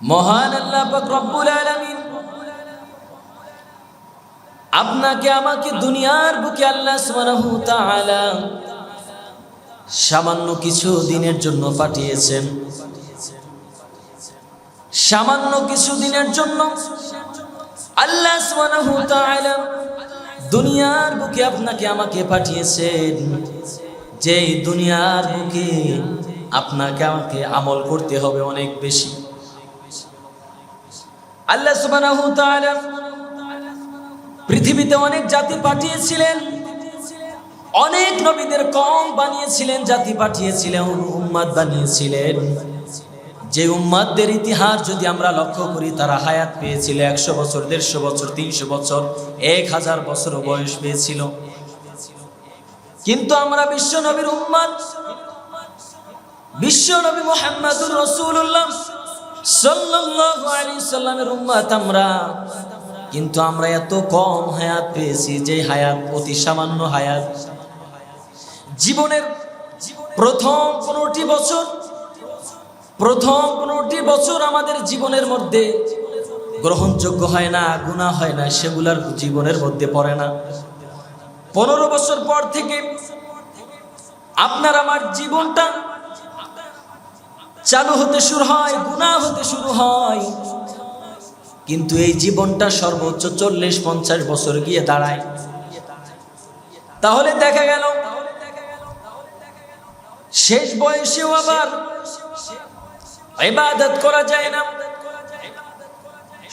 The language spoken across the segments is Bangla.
মহান আল্লাহ রব্বুল আলামিন আপনাকে, আমাকে দুনিয়ার বুকে আল্লাহ সামান্য কিছু দিনের জন্য পাঠিয়েছেন। সামান্য কিছু দিনের জন্য আল্লাহ দুনিয়ার বুকে আপনাকে, আমাকে পাঠিয়েছেন। যেই দুনিয়ার বুকে আপনাকে, আমাকে আমল করতে হবে অনেক বেশি। আল্লাহ তাআলা পৃথিবীতে অনেক জাতি পাঠিয়েছিলেন। অনেক নবীদের কম বানিয়েছিলেন, জাতি পাঠিয়েছিলেন, উম্মাদ বানিয়েছিলেন। যে উম্মাদদের ইতিহাস যদি আমরা লক্ষ্য করি, তারা হায়াত পেয়েছিল একশো বছর, দেড়শো বছর, তিনশো বছর, এক হাজার বছর বয়স পেয়েছিল। কিন্তু আমরা বিশ্ব নবীর উম্মাদ, বিশ্ব নবী মোহাম্মদুর রসুল্লাহ সাল্লাল্লাহু আলাইহি সাল্লামের উম্মাত আমরা। কিন্তু আমরা এত কম হায়াত পেয়েছি যে হায়াত অতি সামান্য হায়াত। জীবনের প্রথম পনেরোটি বছর, প্রথম পনেরোটি বছর আমাদের জীবনের মধ্যে গ্রহণযোগ্য হয় না গুণা হয় না, সেগুলার জীবনের মধ্যে পড়ে না। পনেরো বছর পর থেকে আপনার আমার জীবনটা চালু হতে শুরু হয় গুণা হতে শুরু হয়। কিন্তু এই জীবনটা সর্বোচ্চ চল্লিশ, পঞ্চাশ বছর গিয়ে দাঁড়ায়। তাহলে দেখা গেল, শেষ বয়সেও আবার ইবাদত করা যায় না।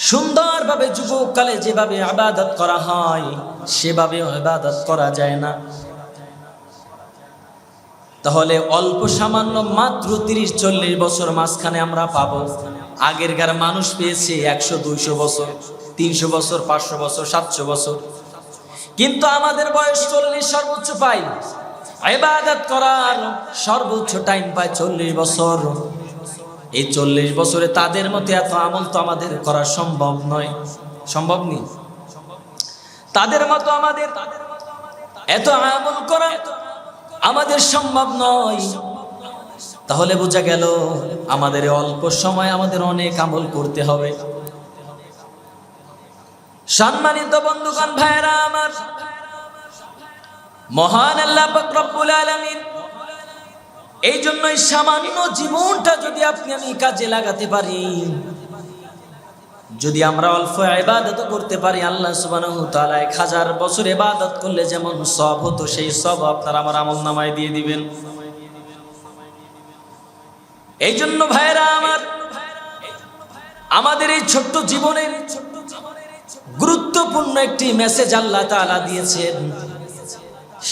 সুন্দরভাবে যুবককালে যেভাবে আবাদত করা হয় সেভাবে ইবাদত করা যায় না। তাহলে অল্প সামান্য মাত্র তিরিশ চল্লিশ বছর মাঝখানে আমরা পাবো। আগেরকার মানুষ পেয়েছে একশো, দুইশো বছর, তিনশো বছর, পাঁচশো বছর, সাতশো বছর। কিন্তু আমাদের বয়স চল্লিশ সর্বোচ্চ পাই। ইবাদত করার সর্বোচ্চ টাইম পায় চল্লিশ বছর। এই চল্লিশ বছরে তাদের মতো এত আমল তো আমাদের করা সম্ভব নয়। সম্ভব নেই? তাদের মতো আমাদের এত আমল করা আমাদের সম্ভব নয়। তাহলে বোঝা গেল আমাদের অল্প সময় আমাদের অনেক আমল করতে হবে। সম্মানিত বন্ধুগণ ভাইরা আমার, মহান আল্লাহ রব্বুল আলামিন এই জন্যই সামান্য জীবনটা যদি আপনি আমি কাজে লাগাতে পারি যদি আমরা অল্প ইবাদত করতে পারি, আল্লাহ তাআলা এক হাজার বছর ইবাদত করলে যেমন সব হতো, সেই সব আপনার আমার আমল নামায় দিয়ে দিবেন। এই জন্য ভাইরা আমার, আমাদের এই ছোট্ট জীবনের গুরুত্বপূর্ণ একটি মেসেজ আল্লাহ তালা দিয়েছেন।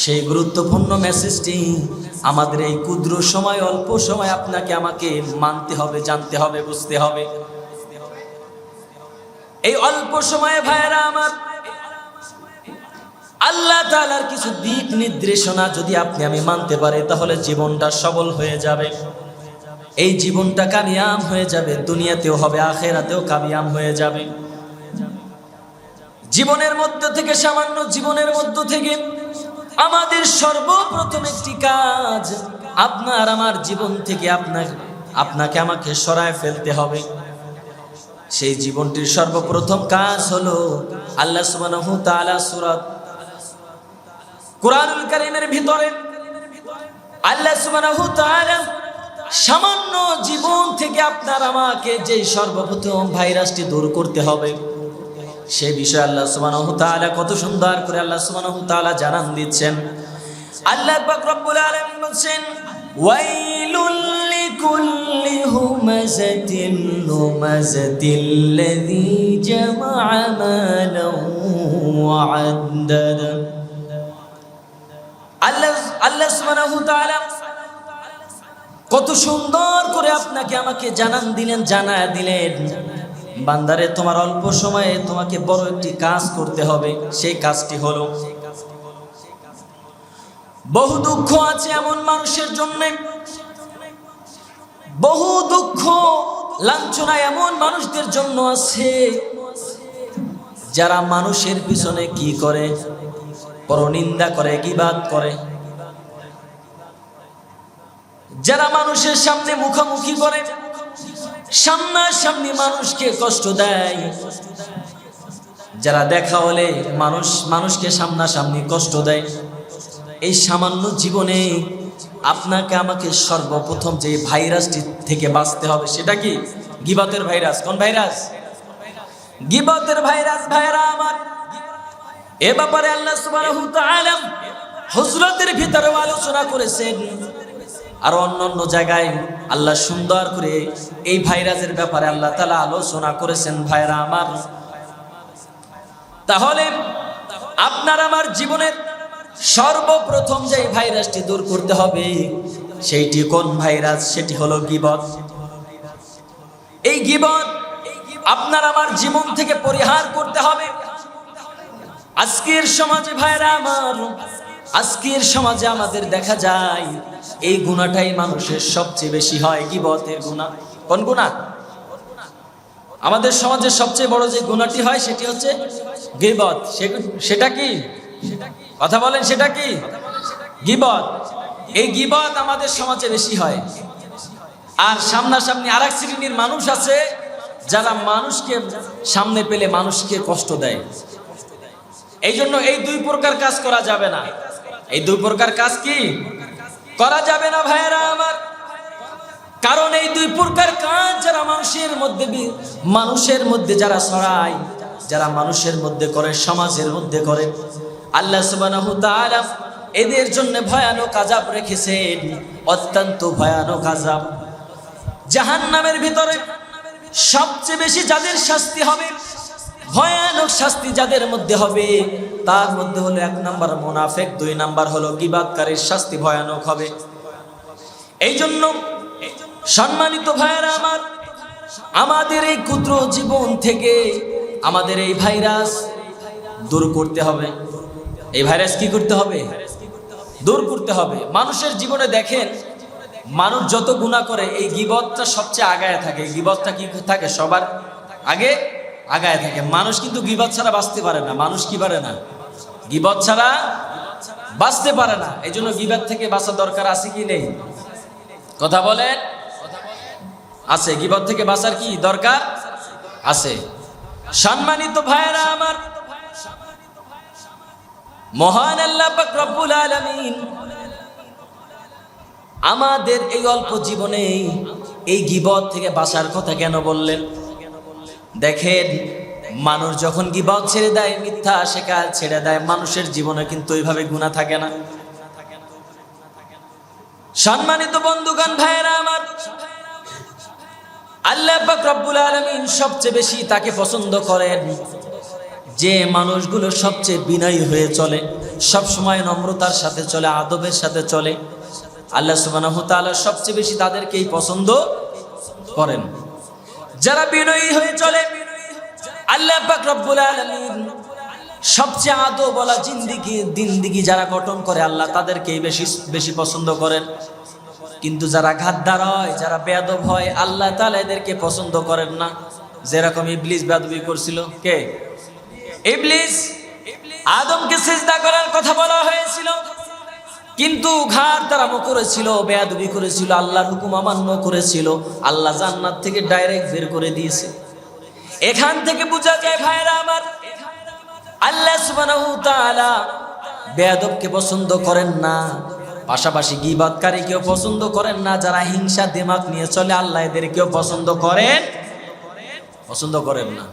সেই গুরুত্বপূর্ণ মেসেজটি আমাদের এই ক্ষুদ্র সময়, অল্প সময় আপনাকে আমাকে মানতে হবে, জানতে হবে, বুঝতে হবে। এই অল্প সময়ে ভাইয়েরা আমার, আল্লাহ তালার কিছু দিক নির্দেশনা যদি আপনি আমি মানতে পারি, তাহলে জীবনটা সবল হয়ে যাবে। এই জীবনটা কামিয়াম হয়ে যাবে, দুনিয়াতেও হবে, আখেরাতেও কামিয়াম হয়ে যাবে। জীবনের মধ্য থেকে, সামান্য জীবনের মধ্য থেকে আমাদের সর্বপ্রথম একটি কাজ, আপনার আমার জীবন থেকে আপনাকে আপনাকে আমাকে সরায় ফেলতে হবে। সেই জীবনটির সর্বপ্রথম কাজ হলো আল্লাহ তাআলা সূরা কোরআনুল ভিতরে আল্লাহ সুবহানাহু সামান্য জীবন থেকে আপনার আমাকে যে সর্বপ্রথম ভাইরাসটি দূর করতে হবে, সে বিষয়ে আল্লাহ সুবহানাহু কত সুন্দর করে আল্লাহ সুবহানাহু তাআলা জানান দিচ্ছেন। আল্লাহ বলছেন ওয়াইলুল লিকুল্লি হুমাযাতিন লুমাযাতিল্লাযী জামা'a মালান ওয়া 'আদ্দাদা আল্লাহ আল্লাহ সুবহানাহু তাআলা কত সুন্দর করে আপনাকে আমাকে জানান দিলেন, জানায় দিলেন। বান্দারে, তোমার অল্প সময়ে তোমাকে বড় একটি কাজ করতে হবে। সেই কাজটি হলো বহু দুঃখ আছে এমন মানুষের জন্য। বহু দুঃখ, লাঞ্ছনা এমন মানুষদের জন্য আছে, যারা মানুষের পিছনে কি করে? পরনিন্দা করে, গিবাদ করে। যারা মানুষের সামনে মুখোমুখি করে, সামনাসামনি মানুষকে কষ্ট দেয়। যারা দেখা হলে মানুষ, মানুষকে সামনাসামনি কষ্ট দেয়। এই সামান্য জীবনে আপনাকে আমাকে সর্বপ্রথম যে ভাইরাসটি থেকে বাঁচতে হবে, সেটা কি? গিবাতের ভাইরাস। কোন ভাইরাস? গিবাতের ভাইরাস ভাইরা আমার। এ ব্যাপারে আল্লাহ সুবহানাহু তাআলা হযরতের ভিতরে আলোচনা করেছেন। আর অন্য অন্য জায়গায় আল্লাহ সুন্দর করে এই ভাইরাসের ব্যাপারে আল্লাহ তাআলা আলোচনা করেছেন ভাইরা আমার। তাহলে আপনার আমার জীবনের সর্বপ্রথম যে ভাইরাসটি দূর করতে হবে, সেইটি কোন ভাইরাস? সেটি হলো গিবত এই গিবত আপনার আমার জীবন থেকে পরিহার করতে হবে। আজকের সমাজে ভাইরা আমার, আজকের সমাজে আমাদের দেখা যায়, এই গুণাটাই মানুষের সবচেয়ে বেশি হয়, গিবতের গুণা। কোন গুণা? আমাদের সমাজের সবচেয়ে বড় যে গুণাটি হয়, সেটি হচ্ছে গিবত। সেটা কি? কথা বলেন, সেটা কি? গিবত। এই গিবত আমাদের সমাজে বেশি হয়। আর সামনাসামনি আর এক শ্রেণির মানুষ আছে, যারা মানুষকে সামনে পেলে মানুষকে কষ্ট দেয়। এই জন্য এই দুই প্রকার কাজ করা যাবে না। এই দুই প্রকার কাজ কি? করা যাবে না ভাইয়েরা আমার। কারণ এই দুই প্রকার কাজ যারা মানুষের মধ্যে মানুষের মধ্যে যারা ছড়ায়, যারা মানুষের মধ্যে করে, সমাজের মধ্যে করে আল্লাহ সুবহানাহু তাআলা এদের জন্য ভয়ানক আযাব রেখেছেন, অত্যন্ত ভয়ানক আযাব। জাহান্নামের ভিতরে সবচেয়ে বেশি যাদের শাস্তি হবে, ভয়ানক শাস্তি যাদের মধ্যে হবে, তার মধ্যে হলো এক নাম্বার মোনাফেক, দুই নাম্বার হলো গিবাদকারীর শাস্তি ভয়ানক হবে। এই জন্য সম্মানিত ভাইয়েরা আমার, আমাদের এই ক্ষুদ্র জীবন থেকে আমাদের এই ভাইরাস দূর করতে হবে। এই ভাইরাস কি করতে হবে? দূর করতে হবে। মানুষের জীবনে দেখেন, মানুষ যত গুণা করে, এই গিবতটা সবচেয়ে আগায় থাকে। গিবতটা কি থাকে? সবার আগে আগায় থাকে। মানুষ কিন্তু গিবত ছাড়া বাঁচতে পারে না। মানুষ কি পারে না? গিবত ছাড়া বাঁচতে পারে না। এই জন্য গিবত থেকে বাঁচার দরকার আছে কি নেই? কথা বলেন? আছে। গিবত থেকে বাঁচার কি দরকার আছে? সম্মানিত ভাইয়েরা আমার মহান আল্লাহ রব্বুল আলামিন আমাদের এই অল্প জীবনে এই গিবত থেকে বাঁচার কথা কেন বললেন? দেখেন, মানুষ যখন গিবত ছেড়ে দেয়, মিথ্যা শেখা ছেড়ে দেয়, মানুষের জীবনে কিন্তু ওইভাবে গুণা থাকে না। সম্মানিত বন্ধুগণ, ভাইয়েরা আমার, আল্লাহ রব্বুল আলামিন সবচেয়ে বেশি তাকে পছন্দ করেন যে মানুষগুলো সবচেয়ে বিনয়ী হয়ে চলে, সব সময় নম্রতার সাথে চলে, আদবের সাথে চলে, আল্লাহ সুবহানাহু তাআলা সবচেয়ে বেশি তাদেরকেই পছন্দ করেন। যারা বিনয়ী হয়ে চলে, আল্লাহ রব্বুল আলামিন সবচেয়ে আদব বলা জিন্দিগি, দিনদিগি যারা গঠন করে, আল্লাহ তাদেরকেই বেশি বেশি পছন্দ করেন। কিন্তু যারা ঘাদ্দার হয়, যারা বেয়াদব হয়, আল্লাহ তাআলা এদেরকে পছন্দ করেন না। যেরকম ইবলিস বেয়াদবি করছিল, কে? ইবলিস আদমকে সিজদা করার কথা বলা হয়েছিল। কিন্তু ঘাট তারা করেছিল, বেয়াদবি করেছিল, আল্লাহর হুকুম অমান্য করেছিল, আল্লাহ জান্নাত থেকে ডাইরেক্ট বের করে দিয়েছে। এখান থেকে বোঝা যায়, ভাইরা আমার, আল্লাহ সুবহানাহু তাআলা বেয়াদবকে পছন্দ করেন না। পাশাপাশি গিবাদকারীকেও পছন্দ করেন না, যারা হিংসা, দিমাগ নিয়ে চলে, আল্লাহ এদেরকেও পছন্দ করেন পছন্দ করেন না।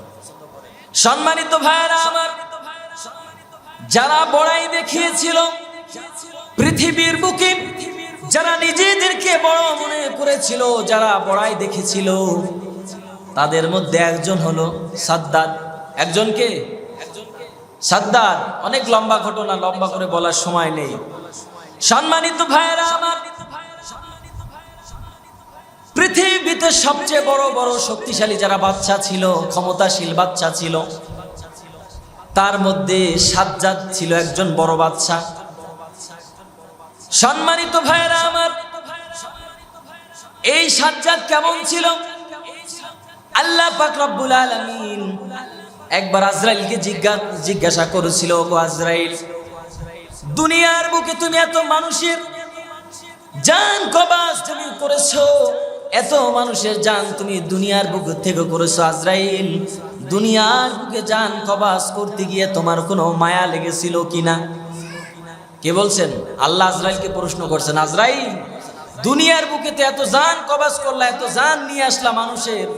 সম্মানিত ভাইরা আমার, যারা বড়াই দেখিয়েছিল পৃথিবীর বুকে, যারা নিজেদেরকে বড় মনে করেছিল, যারা বড়াই দেখেছিল, তাদের মধ্যে একজন হলো সাদ্দাদ একজনকে? সাদ্দার অনেক লম্বা ঘটনা, লম্বা করে বলার সময় নেই। সম্মানিত ভাইয়েরা আমার পৃথিবীতে সবচেয়ে বড় বড় শক্তিশালী যারা বাচ্চা ছিল, ক্ষমতাশীল বাচ্চা ছিল, তার মধ্যে সাজ্জাদ ছিল একজন বড় বাচ্চা। সম্মানিত ভাইয়েরা আমার, এই সাজ্জাদ কেমন ছিল? আল্লাহ পাক রব্বুল আলামিন একবার আজরাইলকে জিজ্ঞা- জিজ্ঞাসা করেছিল, ও আজরাইল, দুনিয়ার বুকে তুমি এত মানুষের, জান কবাস তুমি করেছ এত মানুষের জান তুমি দুনিয়ার বুক থেকে করেছ আজরাইল। দুনিয়ার বুকে যান কবাস করতে গিয়ে তোমার কোনো মায়া লেগেছিল কিনা? কে বলছেন? আল্লাহ আজরাইলকে প্রশ্ন করছেন, আজরাইল, দুনিয়ার বুকেতে এত জান কবাস করলা, এত জান নিয়ে আসলা মানুষের।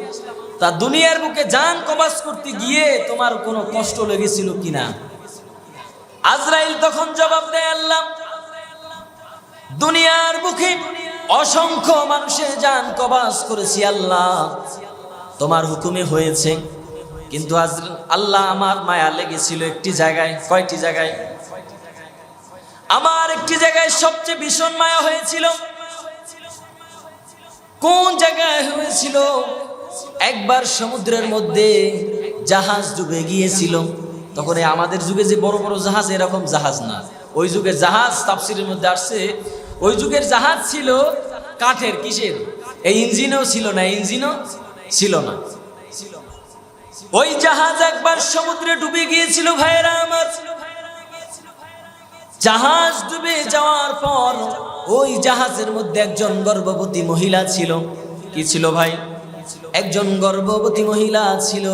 তা দুনিয়ার বুকে জান কবাস করতে গিয়ে তোমার কোনো কষ্ট লেগেছিল কিনা? আজরাইল তখন জবাব দেয়, আল্লাহ, দুনিয়ার বুকে অসংখ্য মানুষের যান কবাস করেছি আল্লাহ। তোমার হুকুমে হয়েছে। কিন্তু আজ আল্লাহ আমার মায়া লেগেছিল একটি জায়গায়, কয়টি জায়গায়? আমার একটি জায়গায় সবচেয়ে ভীষণ মায়া হয়েছিল। কোন জায়গায় হয়েছিল? একবার সমুদ্রের মধ্যে জাহাজ ডুবে গিয়েছিল। তখন আমাদের যুগে যে বড় বড় জাহাজ, এরকম জাহাজ না। ওই যুগে জাহাজ তাফসিরের মধ্যে আসছে ওই যুগের জাহাজ ছিল কাঠের, কিসের? এই ইঞ্জিনও ছিল না ইঞ্জিনও ছিল না। ওই জাহাজ একবার সমুদ্রে ডুবে গিয়েছিল ভাইয়েরা আমার। জাহাজ ডুবে যাওয়ার পর ওই জাহাজের মধ্যে একজন গর্ভবতী মহিলা ছিল। কি ছিল ভাই? একজন গর্ভবতী মহিলা ছিল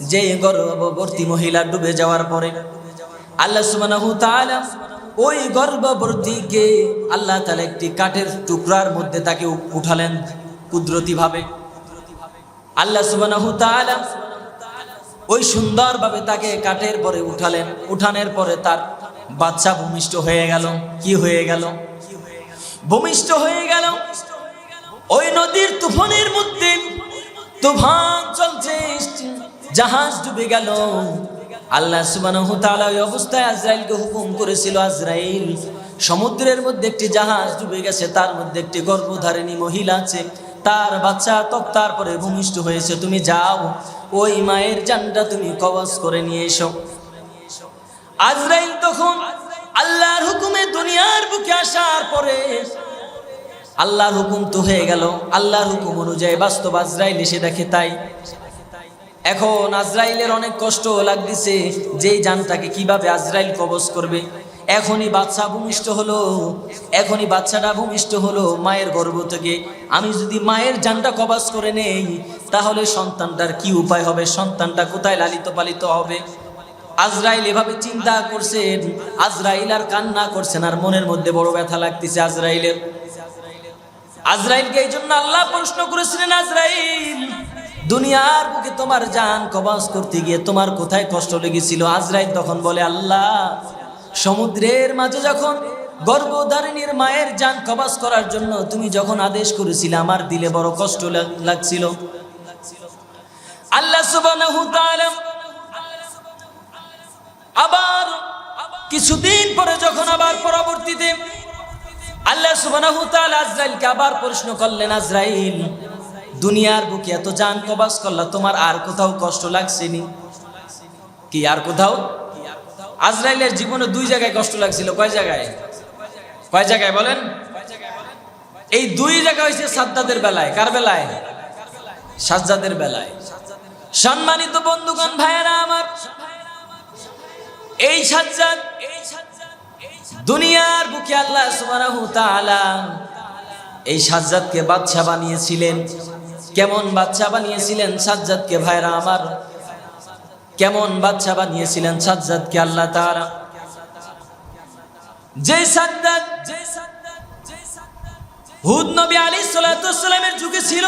যে গর্ভবতী মহিলা ডুবে যাওয়ার পরে। আল্লাহ তাআলা ওই গর্ভবতীকে আল্লাহ তাআলা একটি কাঠের টুকরার মধ্যে তাকে উঠালেন কুদরতি ভাবে আল্লাহ সুবহানাহু তাআলা ওই সুন্দরভাবে তাকে কাঠের পরে উঠালেন। উঠানের পরে তার বাচ্চা ভূমিষ্ঠ হয়ে গেল। কি হয়ে গেল? ভূমিষ্ঠ হয়ে গেল। ওই নদীর তুফানের মধ্যে তুফান চলছে। জাহাজ ডুবে গেল। আল্লাহ সুবহানাহু তাআলা ওই অবস্থায় আজরাইলকে হুকুম করেছিল, আজরাইল সমুদ্রের মধ্যে একটি জাহাজ ডুবে গেছে, তার মধ্যে একটি গর্ভধারিণী মহিলা আছে, তার বাচ্চা তক তারপরে ভূমিষ্ঠ হয়েছে, তুমি যাও, ওই মায়ের জানটা তুমি কবজ করে নিয়ে এসো। আজরাইল তখন আল্লাহর হুকুমে দুনিয়ার বুকে আসার পরে আল্লাহর হুকুম তো হয়ে গেল, আল্লাহর হুকুম অনুযায়ী বাস্তব আজরাইল এসে দেখে তাই এখন আজরাইলের অনেক কষ্ট লাগতেছে, যেই জানটাকে কীভাবে আজরাইল কবজ করবে। এখনই বাচ্চা ভূমিষ্ঠ হলো, এখনই বাচ্চাটা ভূমিষ্ঠ হলো মায়ের গর্ভ থেকে। আমি যদি মায়ের জানটা কবাজ করে নেই, তাহলে সন্তানটার কি উপায় হবে? সন্তানটা কোথায় লালিত পালিত হবে? আজরাইল এভাবে চিন্তা করছেন, আজরাইল আর কান্না করছেন, আর মনের মধ্যে বড় ব্যথা লাগতেছে আজরাইলের। আজরাইলকে এই জন্য আল্লাহ প্রশ্ন করেছিলেন, আজরাইল দুনিয়ার বুকে তোমার জান কবাস করতে গিয়ে তোমার কোথায় কষ্ট লেগেছিল? আজরাইল তখন বলে, আল্লাহ, সমুদ্রের মাঝে যখন গর্ভধারিণীর মায়ের জান কবাস করার জন্য তুমি যখন আদেশ করেছিলে, আমার দিলে বড় কষ্ট লাগ- লাগছিল। আল্লাহ সুবহানাহু তাআলা আবার কিছুদিন পরে যখন আবার পরবর্তীতে আল্লাহ সুবহানাহু তাআলা আজরাইলকে আবার প্রশ্ন করলেন, আজরাইল দুনিয়ার বুকে এত জান কবাস করলা, তোমার আর কোথাও কষ্ট লাগছেনি? কি আর কোথাও? আজরাইলের জীবনে দুই জায়গায় কষ্ট লাগছিল, কয় জায়গায়? কয় জায়গায় বলেন? এই দুই জায়গা হয়েছে সাদ্দাদের বেলায়, কার বেলায়? সাজ্জাদের বেলায়। সম্মানিত বন্ধুগণ, ভাইয়েরা আমার, এই সাজ্জাদ দুনিয়ার বুকে আল্লাহ সুবহানাহু তাআলা এই সাজ্জাদকে বাদশা বানিয়েছিলেন। কেমন বাদশা বানিয়েছিলেন সাজ্জাদকে ভাইরা আমার? কেমন বাদশা বানিয়েছিলেন সাজ্জাদকে আল্লাহ তাআলা? যে সাজ্জাদ, যে হুদ নবী সালাতু সালামের যুগে ছিল।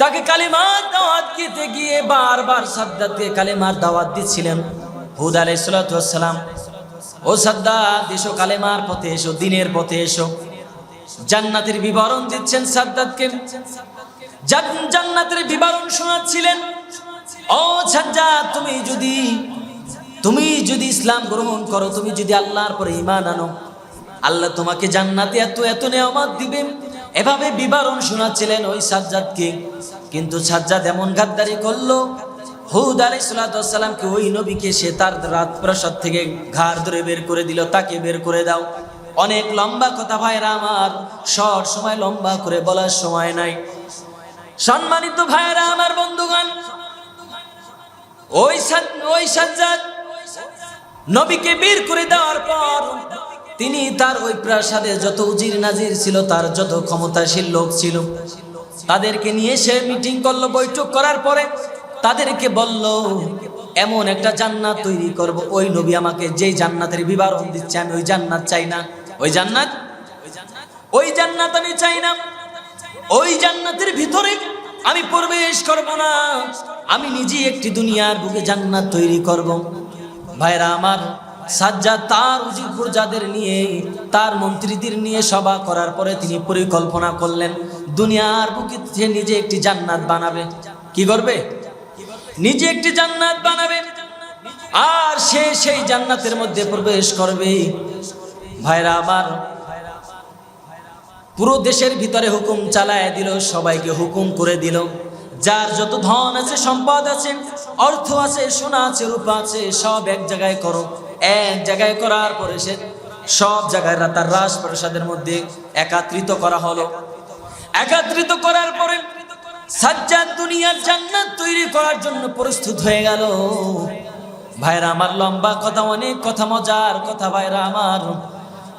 তাকে কালিমার দাওয়াত দিতে গিয়ে বারবার সাদ্দাতকে কালিমার দাওয়াত দিচ্ছিলেন। হুদ সালাতু সালাম, ও সাদ্দাত এসো কালেমার পথে, এসো, দিনের পথে এসো। জান্নাতের বিবরণ দিচ্ছেন সাদ্দাতকে জান্নাতের বিবরণ শোনাচ্ছিলেন। ও সাজ্জাদ তুমি যদি তুমি যদি ইসলাম গ্রহণ করো, তুমি যদি আল্লাহর পরে ঈমান আনো, আল্লাহ তোমাকে জান্নাতে এত এত নেয়ামত দিবেন। এভাবে বিবরণ শোনাচ্ছিলেন ওই সাজ্জাদকে। কিন্তু সাজ্জাদ এমন গাদ্দারি করল, হুদ আলাই সালাতামকে ওই নবীকে সে তার রাত প্রসাদ থেকে ঘাড় ধরে বের করে দিল, তাকে বের করে দাও। অনেক লম্বা কথা, ভাইরা আমার সব সময় লম্বা করে বলার সময় নাই। সম্মানিত ভাইরা আমার বন্ধুগণ, ওই ওই সাজ্জাদ নবীকে বের করে দেওয়ার পর তিনি তার ওই প্রাসাদে যত উজির নাজির ছিল, তার যত ক্ষমতাশীল লোক ছিল, তাদেরকে নিয়ে সে মিটিং করল, বৈঠক করার পরে তাদেরকে বলল, এমন একটা জান্নাত তৈরি করব। ওই নবী আমাকে যেই জান্নাতের বিবরণ দিচ্ছে, আমি ওই জান্নাত চাই না। ওই জান্নাত? ওই জান্নাত আমি চাই না। ওই জান্নাতের ভিতরে আমি প্রবেশ করব না। আমি নিজে একটি দুনিয়ার বুকে জান্নাত তৈরি করব। ভাইরা আমার, সাজ্জাদ তার উজিরপুর যাদের নিয়ে, তার মন্ত্রীদের নিয়ে সভা করার পরে তিনি পরিকল্পনা করলেন, দুনিয়ার বুকে সে নিজে একটি জান্নাত বানাবে। কি করবে? নিজে একটি জান্নাত বানাবে। আর সে সেই জান্নাতের মধ্যে প্রবেশ করবে। ভাইরা আমার পুরো দেশের ভিতরে হুকুম চালায় দিল, সবাইকে হুকুম করে দিল। যার যত ধন আছে, সম্পদ আছে, অর্থ আছে, সোনা আছে, রূপা আছে, সব এক জায়গায় করো। এক জায়গায় করার পরে সে সব জায়গায় তার রাজপ্রাসাদের মধ্যে একাত্রিত করা হলো। একাত্রিত করার পরে সাজ্জাদ দুনিয়ার জান্নাত তৈরি করার জন্য প্রস্তুত হয়ে গেল। ভাইরা, আমার লম্বা কথা, অনেক কথা, মজার কথা ভাইরা, আমার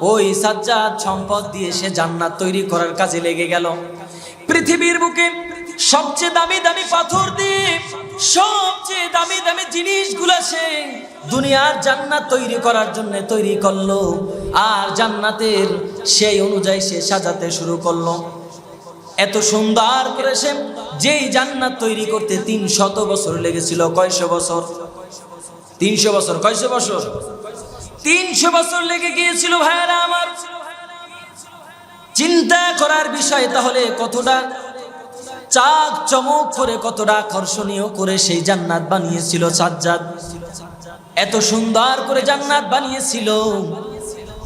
ওই সাজ্জাদ সম্পদ দিয়ে সে জান্নাত তৈরি করার কাজে লেগে গেল। পৃথিবীর বুকে সবচেয়ে দামি দামি পাথর দিয়ে সবচেয়ে দামি দামি জিনিসগুলো সে দুনিয়ার জান্নাত তৈরি করার জন্য তৈরি করল। আর জান্নাতের সেই অনুযায়ী সে সাজাতে শুরু করল। এত সুন্দর করে সে যেই জান্নাত তৈরি করতে তিন শত বছর লেগেছিল। কয়শো বছর? তিনশো বছর। কয়শো বছর? তিনশো বছর লেগে গিয়েছিল ভাইয়ারা আমার। চিন্তা করার বিষয় তাহলে কতটা? চাক চমক করে কতটা আকর্ষণীয় করে সেই জান্নাত বানিয়েছিল সাজ্জাদ। এত সুন্দর করে জান্নাত বানিয়েছিল।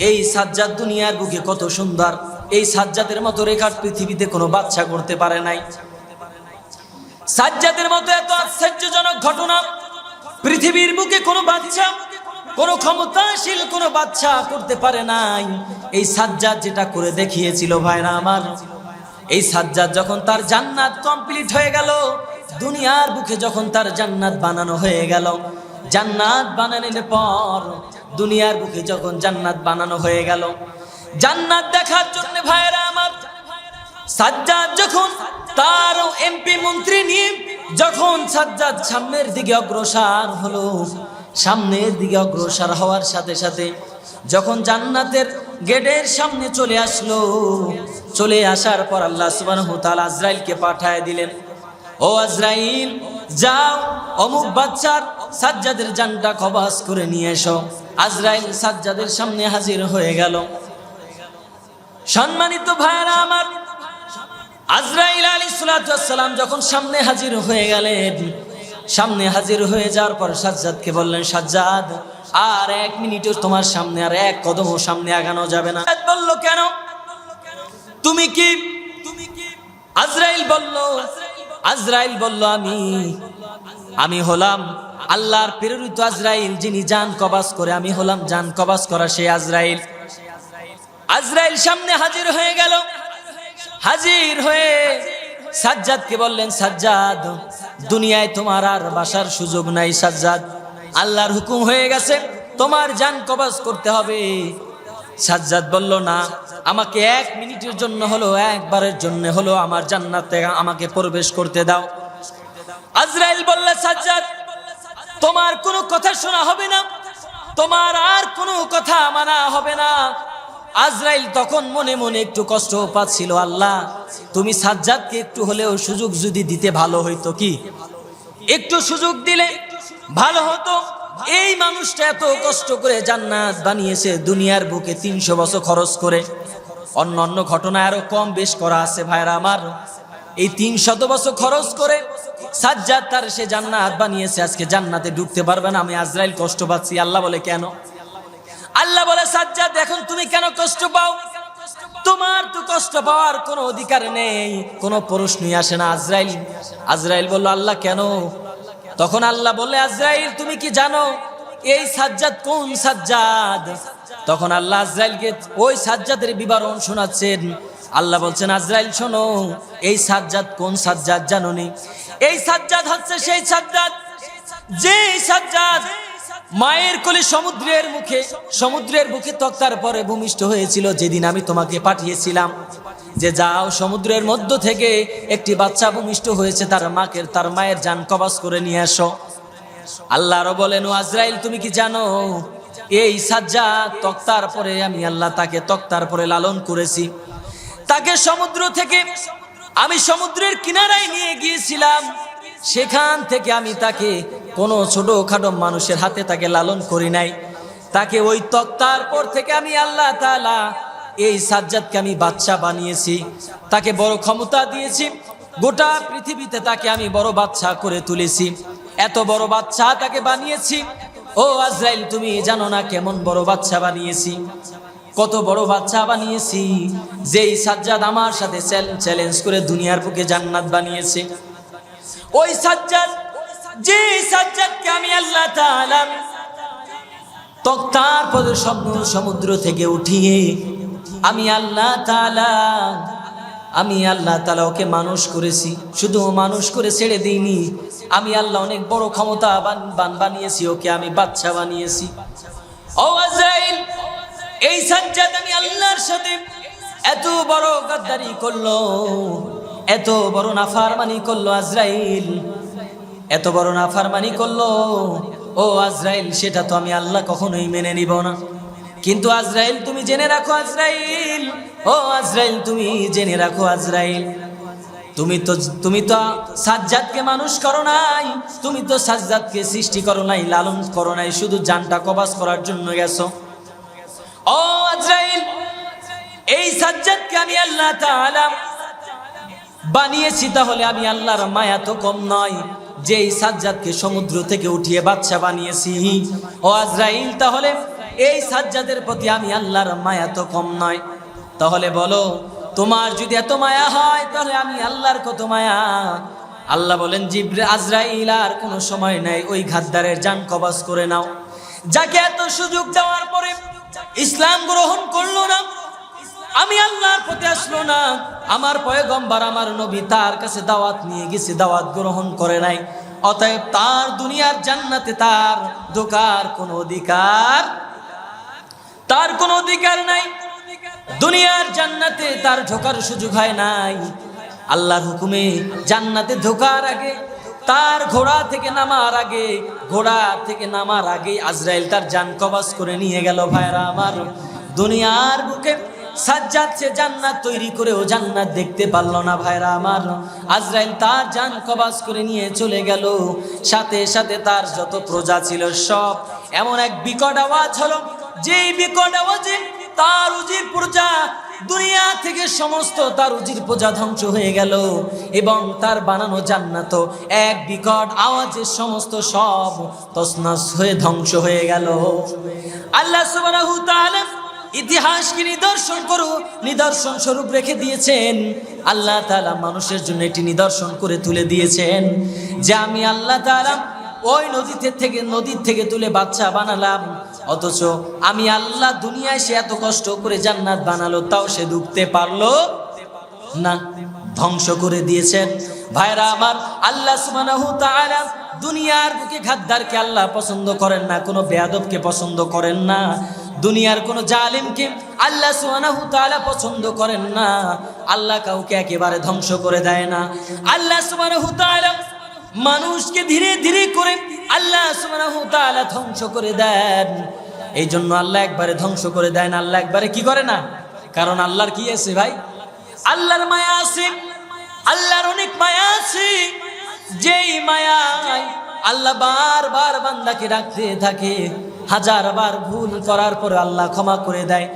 এই সাজ্জাদ দুনিয়ার বুকে কত সুন্দর। এই সাজ্জাদের মতো রেখার পৃথিবীতে কোনো বাচ্চা করতে পারে নাই। সাজ্জাদের মতো এত আশ্চর্যজনক ঘটনা পৃথিবীর বুকে কোনো বাচ্চা কোনো ক্ষমতাশীল, কোনো বাচ্চা করতে পারে নাই। এই সাজ্জাদ যেটা করে দেখিয়েছিল ভাইরা আমার, এই সাজ্জাদ যখন তার জান্নাত কমপ্লিট হয়ে গেল, দুনিয়ার বুকে যখন তার জান্নাত বানানো হয়ে গেল, জান্নাত বানানোর পর দুনিয়ার বুকে যখন জান্নাত বানানো হয়ে গেল, জান্নাত দেখার জন্য ভাইরা আমার, সাজ্জাদ যখন তার এমপি মন্ত্রী নিয়ে, যখন সাজ্জাদ সামনের দিকে অগ্রসর হলো সামনের দিকে অগ্রসর হওয়ার সাথে সাথে যখন জান্নাতের গেটের সামনে চলে আসলো, চলে আসার পর আল্লাহ সুবহানাহু ওয়া তাআলা আজরাইলকে পাঠায় দিলেন। ও আজরাইল, যাও, অমুক বাচ্চার সাজ্জাদের জানটা কবাস করে নিয়ে এসো। আজরাইল সাজ্জাদের সামনে হাজির হয়ে গেল। সম্মানিত ভাইরা আমার, আজরাইল আলী সালাম যখন সামনে হাজির হয়ে গেলেন সামনে হাজির হয়ে যাওয়ার পর সাজ্জাদকে বললেন, সাজ্জাদ, আর এক মিনিটও তোমার সামনে আর এক কদমও সামনে আগানো যাবে না। বলল, কেন? তুমি কি তুমি কি আজরাইল বলল আজরাইল বলল আমি আমি হলাম আল্লাহর প্রেরিত আজরাইল, যিনি জান কবাস করে, আমি হলাম জান কবাস করা সেই আজরাইল। আজরাইল সামনে হাজির হয়ে গেল। হাজির হয়ে সাজ্জাদকে বললেন, সাজ্জাদ, দুনিয়ায় তোমার আর বাসার সুযোগ নাই, সাজ্জাদ। আল্লাহর হুকুম হয়ে গেছে, তোমার জান কবাজ করতে হবে। সাজ্জাদ বলল, না, আমাকে এক মিনিটের জন্য হলো, একবারের জন্য হলো আমার জান্নাতে আমাকে প্রবেশ করতে দাও। আজরাইল বললে, সাজ্জাদ, তোমার কোনো কথা শোনা হবে না, তোমার আর কোনো কথা মানা হবে না। আজরাইল তখন মনে মনে একটু কষ্ট পাচ্ছিল, আল্লাহ, তুমি সাজ্জাদকে একটু হলেও সুযোগ যদি দিতে ভালো হইতো কি? একটু সুযোগ দিলে ভালো হতো। এই মানুষটা এত কষ্ট করে জান্নাত বানিয়েছে, দুনিয়ার বুকে তিনশো বছর খরচ করে। অন্য অন্য ঘটনা আরও কম বেশ করা আছে ভাইরা আমার। এই তিন শত বছর খরচ করে সাজ্জাদ তার সে জান্নাত বানিয়েছে, আজকে জান্নাতে ঢুকতে পারবে না। আমি আজরাইল কষ্ট পাচ্ছি, আল্লাহ বলে, কেন? আল্লাহ বলে, সাজ্জাদ, এখন তুমি কেন কষ্ট পাও? তোমার তো কষ্ট পাওয়ার কোনো অধিকার নেই, কোনো প্রশ্নই আসে না আজরাইল। আজরাইল বলল, আল্লাহ, কেন? তখন আল্লাহ বলে আজরাইল, তুমি কি জানো এই সাজ্জাদ কোন সাজ্জাদ? তখন আল্লাহ আজরাইলকে ওই সাজ্জাদের বিবরণ শোনাচ্ছেন। আল্লাহ বলছেন, আজরাইল, শোনো, এই সাজ্জাদ কোন সাজ্জাদ জানোনি? এই সাজ্জাদ হচ্ছে সেই সাজ্জাদ যে সাজ্জাদ মায়ের কোলে সমুদ্রের মুখে, সমুদ্রের বুকে তক্তার পরে ভূমিষ্ঠ হয়েছিল যেদিন আমি তোমাকে পাঠিয়েছিলাম। যে যাও, সমুদ্রের মধ্য থেকে একটি বাচ্চা ভূমিষ্ঠ হয়েছে, তার মাকে, তার মায়ের যান কবাস করে নিয়ে আসো। আল্লাহরও বলেন আজরাইল, তুমি কি জানো? এই সাজ্জা তক্তার পরে আমি আল্লাহ তাকে তক্তার পরে লালন করেছি। তাকে সমুদ্র থেকে আমি সমুদ্রের কিনারায় নিয়ে গিয়েছিলাম। সেখান থেকে আমি তাকে কোনো ছোটখাটো মানুষের হাতে তাকে লালন করি নাই। তাকে ওই তক্তার পর থেকে আমি আল্লাহ তালা এই সাজ্জাদকে আমি বাচ্চা বানিয়েছি। তাকে বড় ক্ষমতা দিয়েছি। গোটা পৃথিবীতে তাকে আমি বড় বাচ্চা করে তুলেছি। এত বড় বাচ্চা তাকে বানিয়েছি। ও আজরাইল, তুমি জানো না কেমন বড় বাচ্চা বানিয়েছি? কত বড় বাচ্চা বানিয়েছি যেই সাজ্জাদ আমার সাথে চ্যালেঞ্জ করে দুনিয়ার বুকে জান্নাত বানিয়েছে। ওই সাজ্জাদ যে সাজ্জাদকে আমি আল্লাহ তাআলা পদ স্বপ্ন সমুদ্র থেকে উঠিয়ে আমি আল্লাহ তাআলা, আমি আল্লাহ তাআলা ওকে মানুষ করেছি। শুধু মানুষ করে ছেড়ে দিইনি, আমি আল্লাহ অনেক বড় ক্ষমতা বান বানিয়েছি, ওকে আমি বাচ্চা বানিয়েছি। ও আজরাইল এই সাজ্জাদ আমি আল্লাহর সাথে এত বড় গাদ্দারি করল, এত বড় নাফারমানি করল আজরাইল। এত বড় নাফারমানি করল। ও আজরাইল, সেটা তো আমি আল্লাহ কখনোই মেনে নিব না। কিন্তু আজরাইল, তুমি জেনে রাখো আজরাইল। ও আজরাইল, তুমি জেনে রাখো আজরাইল। তুমি তো তুমি তো সাজ্জাদকে মানুষ করো নাই। তুমি তো সাজ্জাদকে সৃষ্টি করো নাই, লালন করো নাই, শুধু জানটা কবাস করার জন্য গেছো। ও আজরাইল, এই সাজ্জাদকে আমি আল্লাহ বানিয়েছি, তাহলে আমি আল্লাহর মায়া তো কম নয়। যে এই সাজ্জাদকে সমুদ্র থেকে উঠিয়ে বাচ্চা বানিয়েছি। ও আজরাইল, তাহলে এই সাজ্জাদের প্রতি আমি আল্লাহর মায়া তো কম নয়। তাহলে বলো, তোমার যদি এত মায়া হয়, তাহলে আমি আল্লাহর কত মায়া? আল্লাহ বলেন, জিব্রে, আজরাইল, আর কোনো সময় নাই, ওই ঘাদ্দারের যান কবাস করে নাও। যাকে এত সুযোগ দেওয়ার পরে ইসলাম গ্রহণ করল না আমি আল্লাহর পথে আসলো না। আমার পয়গম্বর, আমার নবী তার কাছে দাওয়াত নিয়ে গেছে, দাওয়াত গ্রহণ করে নাই। অতএব তার দুনিয়ার জান্নাতে তার ঢোকার কোনো অধিকার, তার কোনো অধিকার নাই। দুনিয়ার জান্নাতে তার ঢোকার সুযোগ হয় নাই। আল্লাহর হুকুমে জান্নাতে ঢোকার আগে, তার ঘোড়া থেকে নামার আগে, ঘোড়া থেকে নামার আগে আজরাইল তার জান কবাস করে নিয়ে গেল ভাইরা আমার। দুনিয়ার বুকে সাজ্জাদ সে জান্নাত তৈরি করেও জান্নাত দেখতে পারল না ভাইরা আমার। আজরাইল তার জান কবাস করে নিয়ে চলে গেল। সাথে সাথে তার যত প্রজা ছিল সব। এমন এক বিকট আওয়াজ হলো, যেই বিকট আওয়াজে তার উজির প্রজা দুনিয়া থেকে সমস্ত তার উজির প্রজা ধ্বংস হয়ে গেল এবং তার বানানো জান্নাত এক বিকট আওয়াজে সমস্ত সব তসনাস হয়ে ধ্বংস হয়ে গেল। আল্লাহ সুবহানাহু তাআলা ইতিহাসকে নিদর্শন করু, নিদর্শন স্বরূপ রেখে দিয়েছেন। আল্লাহ তাআলা মানুষের জন্য একটি নিদর্শন করে তুলে দিয়েছেন, যে আমি আল্লাহ তাআলা ওই নদীতে থেকে, নদীর থেকে তুলে বাচ্চা বানালাম। অথচ আমি আল্লাহ দুনিয়ায় সে এত কষ্ট করে জান্নাত বানালো, তাও সে ডুবতে পারল না। ধ্বংস করে দিয়েছেন। ভাইরা আমার, আল্লাহ দুনিয়ার বুকে গাদ্দারকে আল্লাহ পছন্দ করেন না, কোনো বেয়াদবকে পছন্দ করেন না। দুনিয়ার কোনো জালিমকে আল্লাহ সুবহানাহু তাআলা পছন্দ করেন না। আল্লাহ কাউকে একেবারে ধ্বংস করে দেয় না। আল্লাহ সুবহানাহু তাআলা মানুষকে ধীরে ধীরে করে আল্লাহ সুবহানাহু তাআলা ধ্বংস করে দেন। এই জন্য আল্লাহ একবারে ধ্বংস করে দেন আল্লাহ একবারে কি করে না? কারণ আল্লাহর কি আছে ভাই? আল্লাহর মায়া আছে। আল্লাহর অনেক মায়া আছে। যেই মায়ায় আল্লাহ বারবার বান্দাকে ডাকতে থাকে। হাজার বার ভুল করার পরে আল্লাহ ক্ষমা করে দেয়।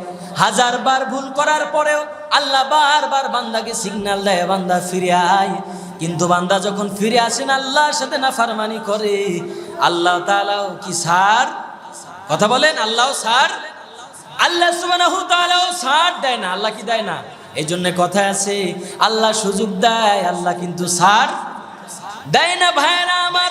হাজার বার ভুল করার পরেও আল্লাহ বারবার বান্দাকে সিগন্যাল দেয়, বান্দা ফিরে আয়। কিন্তু বান্দা যখন ফিরে আসেন আল্লাহর সাথে না ফারমানি করে। আল্লাহ তাআলাও কি সার? কথা বলেন আল্লাহ সার? আল্লাহ তাআলাও সার দেয় না, আল্লাহ কি দেয় না? এই জন্য কথা আছে, আল্লাহ সুযোগ দেয়, আল্লাহ কিন্তু সার দেয় না ভাইরা আমার।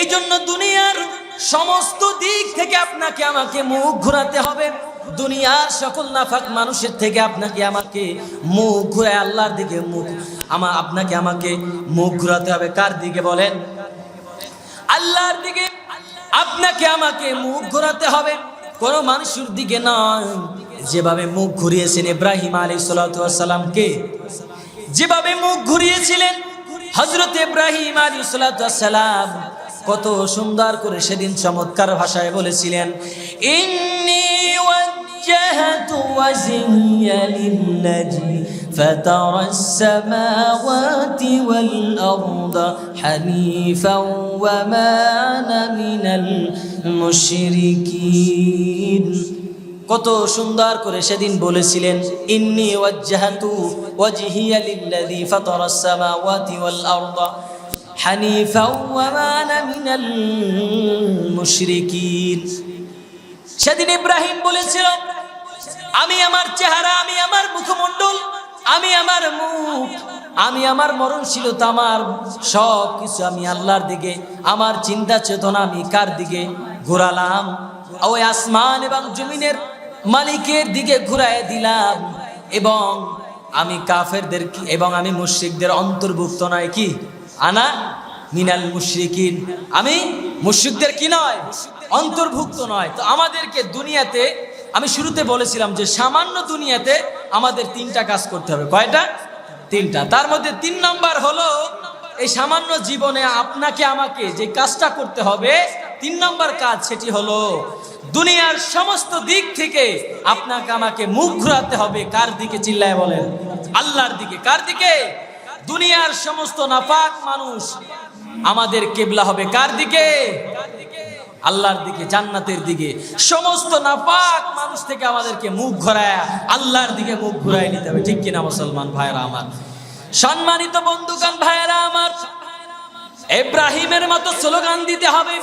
এই জন্য দুনিয়ার সমস্ত দিক থেকে আপনাকে আমাকে মুখ ঘোরাতে হবে। দুনিয়ার সকল নাফাক মানুষের থেকে আপনাকে আমাকে মুখ ঘুরে আল্লাহর দিকে মুখ আমার আপনাকে আমাকে মুখ ঘুরাতে হবে। কার দিকে বলেন? আল্লাহর দিকে। আপনাকে আমাকে মুখ ঘোরাতে হবে। কোনো মানুষের দিকে নয়। যেভাবে মুখ ঘুরিয়েছেন ইব্রাহিম আলী সালামকে যেভাবে মুখ ঘুরিয়েছিলেন হজরত ইব্রাহিম আলী সালাম। কত সুন্দর করে সেদিন চমৎকার ভাষায় বলেছিলেন ইন্নি وجهت وجهي للذي فطر السماوات والأرض حنيفا وما أنا من المشركين কত সুন্দর করে সেদিন বলেছিলেন ইন্নি ওয়াজ্জাহাতু ওয়াজহিয়া লিল্লাযী ফাতারাস সামাওয়াতি ওয়াল আরদা হানিফা মুশরিকিন। সেদিন ইব্রাহিম বলেছিল, আমি আমার চেহারা, আমি আমার মুখমণ্ডল, আমি আমার মুখ, আমি আমার মরণশীলতা, আমার সব কিছু আমি আল্লাহর দিকে, আমার চিন্তা চেতনা আমি কার দিকে ঘোরালাম? ওই আসমান এবং জমিনের মালিকের দিকে ঘুরাই দিলাম। এবং আমি কাফেরদের এবং আমি মুশ্রিকদের অন্তর্ভুক্ত নয় কি? আনা মিনাল মুশরিকিন। আমি মুশরিকদের কি নয়? অন্তর্ভুক্ত নয়। তো আমাদেরকে দুনিয়াতে, আমি শুরুতে বলেছিলাম যে সামান্য দুনিয়াতে আমাদের তিনটা কাজ করতে হবে। কয়টা? তিনটা। তার মধ্যে তিন নম্বর হলো, এই সামান্য জীবনে আপনাকে, আমাকে যে কাজটা করতে হবে, তিন নম্বর কাজ সেটি হলো, দুনিয়ার সমস্ত দিক থেকে আপনাকে, আমাকে মুখ ঘুরাতে হবে। কার দিকে চিল্লায় বলেন? আল্লাহর দিকে। কার দিকে? দুনিয়ার সমস্ত নাফাক মানুষ, আমাদের কেবলা হবে কার দিকে? আল্লাহর দিকে, জান্নাতের দিকে। সমস্ত নাপাক মানুষ থেকে আমাদেরকে মুখ ঘোরায়, আল্লাহর দিকে মুখ ঘুরায় নিতে হবে। ঠিক কিনা মুসলমান ভাইরা আমার? সম্মানিত বন্ধুকান ভাইরা আমার ইব্রাহিমের মতো স্লোগান দিতে হবে।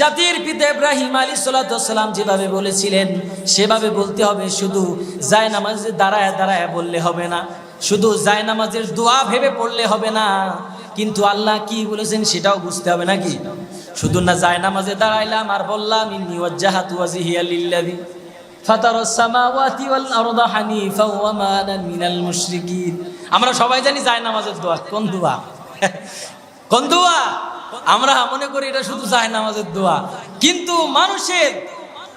জাতির পিতা ইব্রাহিম আলী সালাম যেভাবে বলেছিলেন, সেভাবে বলতে হবে। শুধু জায় নামাজে দাঁড়ায় দাঁড়ায় বললে হবে না। শুধু জায় নামাজের দোয়া ভেবে পড়লে হবে না, কিন্তু আল্লাহ কি বলেছেন সেটাও বুঝতে হবে নাকি? শুধু না জায় নামাজে দাঁড়াইলাম আর বললাম আমরা সবাই জানি জায় নামাজের দোয়া কোন দোয়া? কোন দোয়া? আমরা মনে করি এটা শুধু যায় নামাজের দোয়া। কিন্তু মানুষের,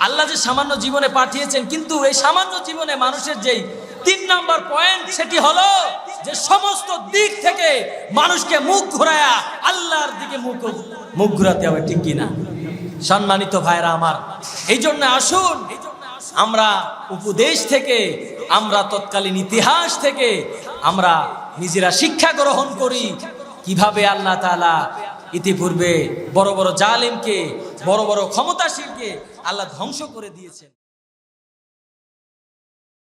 আল্লাহ যে সামান্য জীবনে পাঠিয়েছেন, কিন্তু এই সামান্য জীবনে মানুষের যেই তিন নম্বর পয়েন্ট সেটি হলো যে সমস্ত দিক থেকে মানুষকে মুখ ঘোরায়া আল্লাহর দিকে মুখ মুখ ঘুরাতে হবে, ঠিক কিনা? সম্মানিত ভাইরা আমার এই জন্য আসুন, আমরা উপদেশ থেকে, আমরা তৎকালীন ইতিহাস থেকে, আমরা নিজেরা শিক্ষা গ্রহণ করি। কীভাবে আল্লাহ তাআলা ইতিপূর্বে বড় বড় জালেমকে, বড় বড় ক্ষমতাশীলকে আল্লাহ ধ্বংস করে দিয়েছেন।